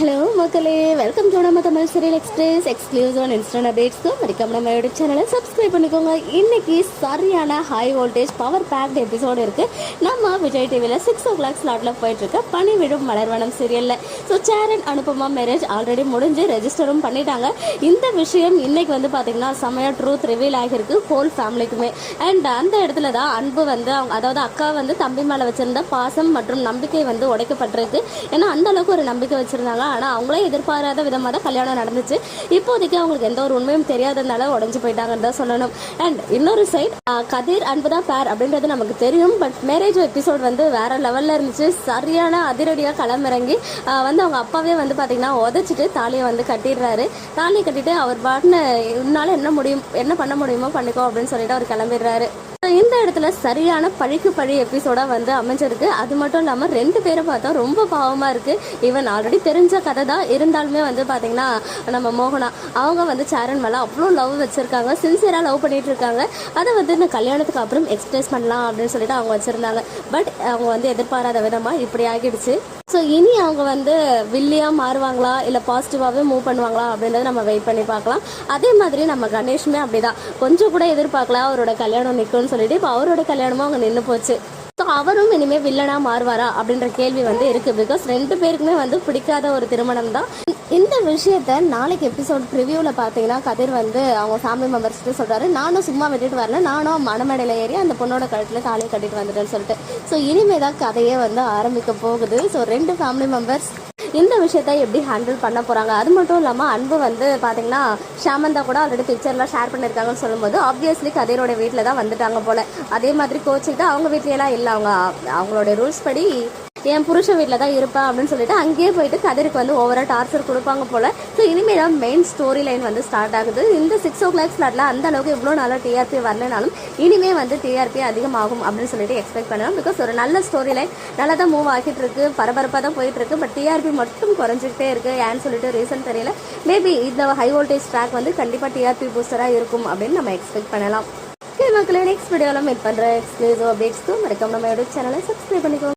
Hello மக்களே. Welcome to நம்ம Tamil serial express exclusive and instant அப்டேட்ஸ்க்கு மறக்காம நம்ம யூடியூப் சேனலை சப்ஸ்கிரைப் பண்ணிக்கோங்க. இன்னைக்கு சரியான high voltage power packed episode இருக்கு. நம்ம விஜய் டிவியில் சிக்ஸ் ஓ கிளாக் ஸ்லாட்டில் போயிட்டுருக்க பனி விடும் மலர்வனம் சீரியலில் so Cheran Anupama marriage already முடிஞ்சு ரெஜிஸ்டரும் பண்ணிட்டாங்க. இந்த விஷயம் இன்னைக்கு வந்து பார்த்தீங்கன்னா செமையாக ட்ரூத் ரிவீல் ஆகியிருக்கு ஹோல் ஃபேமிலிக்குமே அண்ட் அந்த இடத்துல தான் அன்பு வந்து அவங்க அதாவது அக்கா வந்து தம்பி மேலே வச்சிருந்த பாசம் மற்றும் நம்பிக்கை வந்து உடைக்கப்பட்டிருக்கு. ஏன்னா அந்த அளவுக்கு ஒரு நம்பிக்கை வச்சுருந்தாங்க. ஆனால் அவங்களே எதிர்பாராத விதமாக தான் கல்யாணம் நடந்துச்சு. இப்போதைக்கு அவங்களுக்கு எந்த ஒரு உண்மையும் தெரியாததுனால உடஞ்சு போயிட்டாங்கன்னு தான் சொல்லணும். அண்ட் இன்னொரு சைட் கதிர் அன்பு தான் பேர் அப்படின்றது நமக்கு தெரியும். பட் மேரேஜ் எபிசோட் வந்து வேற லெவலில் இருந்துச்சு. சரியான அதிரடியாக களமிறங்கி வந்து அவங்க அப்பாவே வந்து பார்த்தீங்கன்னா உதச்சிட்டு தாலியை வந்து கட்டிடுறாரு. தாலியை கட்டிட்டு அவர் பாட்டுன்னு உன்னால என்ன முடியும் என்ன பண்ண முடியுமோ பண்ணிக்கோ அப்படின்னு சொல்லிட்டு அவர் கிளம்பிடுறாரு. இந்த இடத்துல சரியான பழிக்கு பழி எபிசோடாக வந்து அமைஞ்சிருக்கு. அது மட்டும் இல்லாமல் ரெண்டு பேரை பார்த்தா ரொம்ப பாவமாக இருக்குது ஈவன் ஆல்ரெடி தெரிஞ்ச கதை தான். இருந்தாலுமே வந்து பார்த்திங்கன்னா நம்ம மோகனா அவங்க வந்து சேரன் மேலே அவ்வளோ லவ் வச்சுருக்காங்க. சின்சியராக லவ் பண்ணிகிட்டு இருக்காங்க. அதை வந்து இந்த கல்யாணத்துக்கு அப்புறம் எக்ஸ்பிரஸ் பண்ணலாம் அப்படின்னு சொல்லிட்டு அவங்க வச்சுருந்தாங்க. பட் அவங்க வந்து எதிர்பாராத விதமாக இப்படி ஆகிடுச்சு. ஸோ இனி அவங்க வந்து வில்லியா மாறுவாங்களா? இல்லை பாசிட்டிவாகவே மூவ் பண்ணுவாங்களா? அப்படின்றத நம்ம வெயிட் பண்ணி பார்க்கலாம். அதே மாதிரி நம்ம கணேஷுமே அப்படிதான். கொஞ்சம் கூட எதிர்பார்க்கல அவரோட கல்யாணம் நிற்கும்னு சொல்லிட்டு இப்போ அவரோட கல்யாணமும் அவங்க நின்று போச்சு. அவரும் இனிமேல் வில்லனா மாறுவாரா அப்படின்ற கேள்வி வந்து இருக்கு. பிகாஸ் ரெண்டு பேருக்குமே வந்து பிடிக்காத ஒரு திருமணம் தான் இந்த விஷயத்த நாளைக்கு எபிசோட் ப்ரிவியூவில் பார்த்தீங்கன்னா கதிர் வந்து அவங்க ஃபேமிலி மெம்பர்ஸ்ட்டு சொல்கிறாரு நானும் சும்மா விட்டுட்டு வரல. நானும் மணமேடையில் ஏறி அந்த பொண்ணோட கழுத்தில் தாலியை கட்டிட்டு வந்துட்டேன்னு சொல்லிட்டு. ஸோ இனிமே தான் கதையே வந்து ஆரம்பிக்க போகுது. ஸோ ரெண்டு ஃபேமிலி மெம்பர்ஸ் இந்த விஷயத்த எப்படி ஹேண்டில் பண்ண போகிறாங்க அது மட்டும் இல்லாமல் அன்பு வந்து பார்த்தீங்கன்னா ஷாமந்தா கூட ஆல்ரெடி பிக்சர்லாம் ஷேர் பண்ணியிருக்காங்கன்னு சொல்லும்போது ஆப்வியஸ்லி கதிரோட வீட்டில் தான் வந்துட்டாங்க போல். அதே மாதிரி கோச்சிக்கிட்டு அவங்க வீட்லையெல்லாம் இல்லை. அவங்க அவங்களோட ரூல்ஸ் படி என் புருஷன் வீட்டில் தான் இருப்பேன் அப்படின்னு சொல்லிட்டு அங்கேயே போயிட்டு கதிருக்கு வந்து ஓவராக டார்ச்சர் கொடுப்பாங்க போல். ஸோ இனிமேல் தான் மெயின் ஸ்டோரி லைன் வந்து ஸ்டார்ட் ஆகுது. இந்த சிக்ஸ் ஓ கிளாக் ஸ்லாட்டில் அந்த அளவுக்கு இவ்வளோ நாளாக டிஆர்பி வரலனாலும் இனிமே வந்து டிஆர்பி அதிகமாகும் அப்படின்னு சொல்லிட்டு எக்ஸ்பெக்ட் பண்ணலாம் பிகாஸ் ஒரு நல்ல ஸ்டோரி லைன் நல்லா தான் மூவ் ஆகிட்டு இருக்கு பரபரப்பாக தான் போயிட்டு இருக்கு. பட் டிஆர்பி மட்டும் குறைஞ்சிக்கிட்டே இருக்கு ஏன்னு சொல்லிட்டு ரீசன் தெரியல. மேபி இந்த ஹை வோல்டேஜ் ட்ராக் வந்து கண்டிப்பாக டிஆர்பி பூஸ்டராக இருக்கும் அப்படின்னு நம்ம எக்ஸ்பெக்ட் பண்ணலாம். மக்களே நெக்ஸ்ட் வீடியோவில் மீட் பண்ணுற எக்ஸ்க்ளூசிவ் அப்டேட்ஸ்க்கு மறக்காம நம்ம யூடியூப் சேனலை சப்ஸ்கிரைப் பண்ணிக்கோ